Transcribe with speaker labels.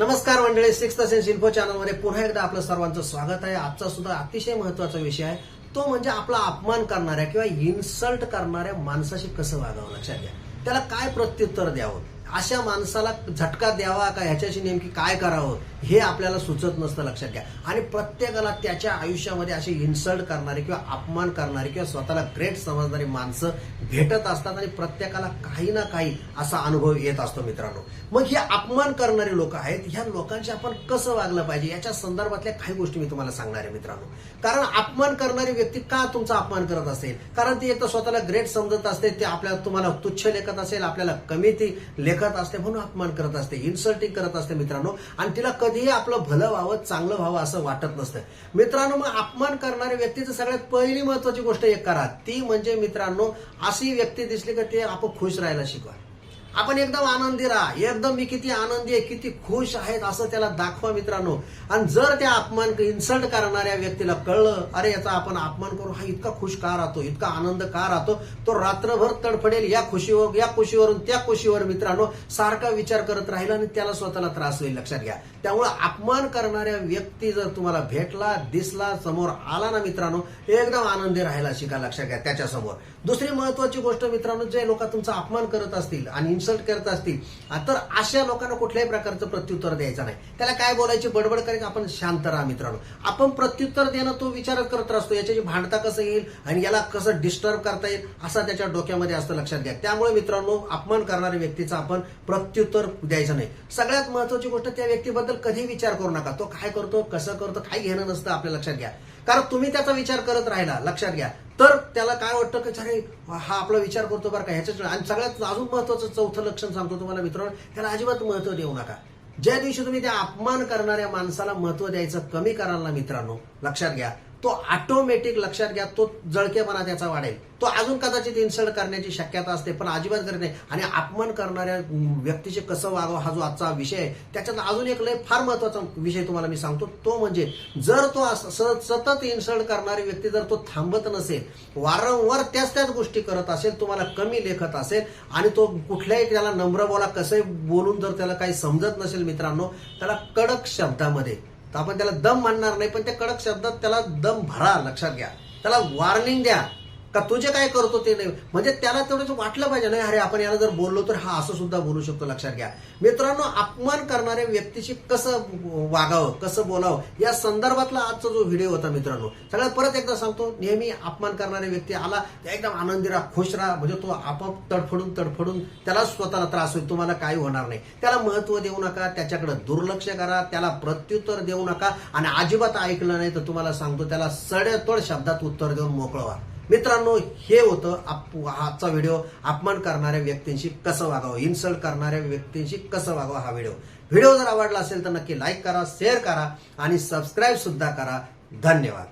Speaker 1: नमस्कार मंडळी six sense info चॅनलमध्ये पुन्हा एकदा आपलं सर्वांचं स्वागत आहे. आजचा सुद्धा अतिशय महत्त्वाचा विषय आहे. तो म्हणजे आपला अपमान करणाऱ्या किंवा इन्सल्ट करणाऱ्या माणसाशी कसं वागावं लक्षात घ्या. त्याला काय प्रत्युत्तर द्यावं? अशा माणसाला झटका द्यावा का? ह्याच्याशी नेमकी काय करावं? हे आपल्याला सुचत नसतं लक्षात घ्या. आणि प्रत्येकाला त्याच्या आयुष्यामध्ये असे इन्सल्ट करणारे किंवा अपमान करणारे किंवा स्वतःला ग्रेट समजणारी माणसं भेटत असतात आणि प्रत्येकाला काही ना काही असा अनुभव येत असतो मित्रांनो. मग हे अपमान करणारे लोक आहेत. ह्या लोकांशी आपण कसं वागलं पाहिजे? याच्या संदर्भातल्या काही गोष्टी मी तुम्हाला सांगणार आहे मित्रांनो. कारण अपमान करणारी व्यक्ती का तुमचा अपमान करत असेल? कारण ती एक तर स्वतःला ग्रेट समजत असते ते आपल्याला तुम्हाला तुच्छ लेखत असेल आपल्याला कमी ती लेखत असते म्हणून अपमान करत असते इन्सल्टिंग करत असते मित्रांनो. आणि तिला कधीही आपलं भलं व्हावं चांगलं व्हावं असं वाटत नसतं. मित्रांनो मग अपमान करणाऱ्या व्यक्तीचं सगळ्यात पहिली महत्वाची गोष्ट एक करा. ती म्हणजे मित्रांनो अशी व्यक्ती दिसली का ते आपण खुश राहायला शिकवा. आपण एकदम आनंदी राहा. एकदम मी किती आनंदी आहे किती खुश आहेत असं त्याला दाखवा मित्रांनो. आणि जर त्या अपमान इन्सल्ट करणाऱ्या व्यक्तीला कळलं अरे याचा आपण अपमान करू हा इतका खुश का राहतो इतका आनंद का राहतो तो रात्रभर तडफडेल या खुशीवर या खुशीवरून त्या खुशीवर मित्रांनो सारखा विचार करत राहील आणि त्याला स्वतःला त्रास होईल. लक्षात घ्या. त्यामुळे अपमान करणाऱ्या व्यक्ती जर तुम्हाला भेटला दिसला समोर आला ना मित्रांनो एकदम आनंदी राहायला शिका लक्षात घ्या त्याच्यासमोर. दुसरी महत्वाची गोष्ट मित्रांनो जे लोक तुमचा अपमान करत असतील आणि इन्सल्ट करत असतील. तर अशा लोकांना कुठल्याही प्रकारचं प्रत्युत्तर द्यायचं नाही. त्याला काय बोलायची बडबड करेल? आपण शांत राहा मित्रांनो. आपण प्रत्युत्तर देणं तो विचार करत असतो. याच्याची भांडता कसं येईल आणि याला कसं डिस्टर्ब करता येईल असा त्याच्या डोक्यामध्ये असतं लक्षात घ्या. त्यामुळे मित्रांनो अपमान करणाऱ्या व्यक्तीचं आपण प्रत्युत्तर द्यायचं नाही. सगळ्यात महत्वाची गोष्ट त्या व्यक्तीबद्दल कधी विचार करू नका. तो काय करतो कसं करतो काय घेणं नसतं आपल्या लक्षात घ्या. कारण तुम्ही त्याचा विचार करत राहिला लक्षात घ्या. तर त्याला काय वाटतं की अरे हा आपला विचार करतो बरं का ह्याच्याच आणि सगळ्यात अजून महत्वाचं चौथं लक्षण सांगतो तुम्हाला मित्रांनो त्याला अजिबात महत्त्व देऊ नका. ज्या दिवशी तुम्ही त्या अपमान करणाऱ्या माणसाला महत्त्व द्यायचं कमी कराल ना मित्रांनो लक्षात घ्या. तो ऑटोमॅटिक लक्षात घ्या तो जळकेपणा त्याचा वाढेल. तो अजून कदाचित इन्सल्ट करण्याची शक्यता असते पण अजिबात करत नाही. आणि अपमान करणाऱ्या व्यक्तीचे कसं वागावं हा जो आजचा विषय आहे त्याच्यात अजून एक लय फार महत्त्वाचा विषय तुम्हाला मी सांगतो. तो म्हणजे जर तो स- सतत इन्सल्ट करणारी व्यक्ती जर तो थांबत नसेल वारंवार त्याच त्याच गोष्टी करत असेल तुम्हाला कमी लेखत असेल आणि तो कुठल्याही त्याला नम्र बोला कसंही बोलून जर त्याला काही समजत नसेल मित्रांनो त्याला कडक शब्दामध्ये तर आपण त्याला दम म्हणणार नाही पण त्या कडक शब्दात त्याला दम भरा लक्षात घ्या. त्याला वॉर्निंग द्या. का तुझे काय करतो ते नाही. म्हणजे त्याला तेवढं वाटलं पाहिजे नाही अरे आपण याला जर बोललो तर हा असं सुद्धा बोलू शकतो लक्षात घ्या. मित्रांनो अपमान करणाऱ्या व्यक्तीशी कसं वागावं कसं बोलावं या संदर्भातला आजचा जो व्हिडिओ होता मित्रांनो सगळ्यात परत एकदा सांगतो नेहमी अपमान करणारे व्यक्ती आला एकदम आनंदी राहा खुश राहा म्हणजे तो आपोआप तडफडून तडफडून त्याला स्वतःला त्रास होईल तुम्हाला काही होणार नाही. त्याला महत्त्व देऊ नका त्याच्याकडे दुर्लक्ष करा त्याला प्रत्युत्तर देऊ नका आणि अजिबात ऐकलं नाही तर तुम्हाला सांगतो त्याला सडेतोड शब्दात उत्तर देऊन मोकळवा मित्रांनो हे होतं आप- आजचा व्हिडिओ अपमान करणाऱ्या व्यक्तींशी कसं वागावं? इन्सल्ट करणाऱ्या व्यक्तींशी कसं वागावं हा व्हिडिओ व्हिडिओ जर आवडला असेल तर नक्की लाईक करा शेअर करा आणि सबस्क्राईब सुद्धा करा. धन्यवाद.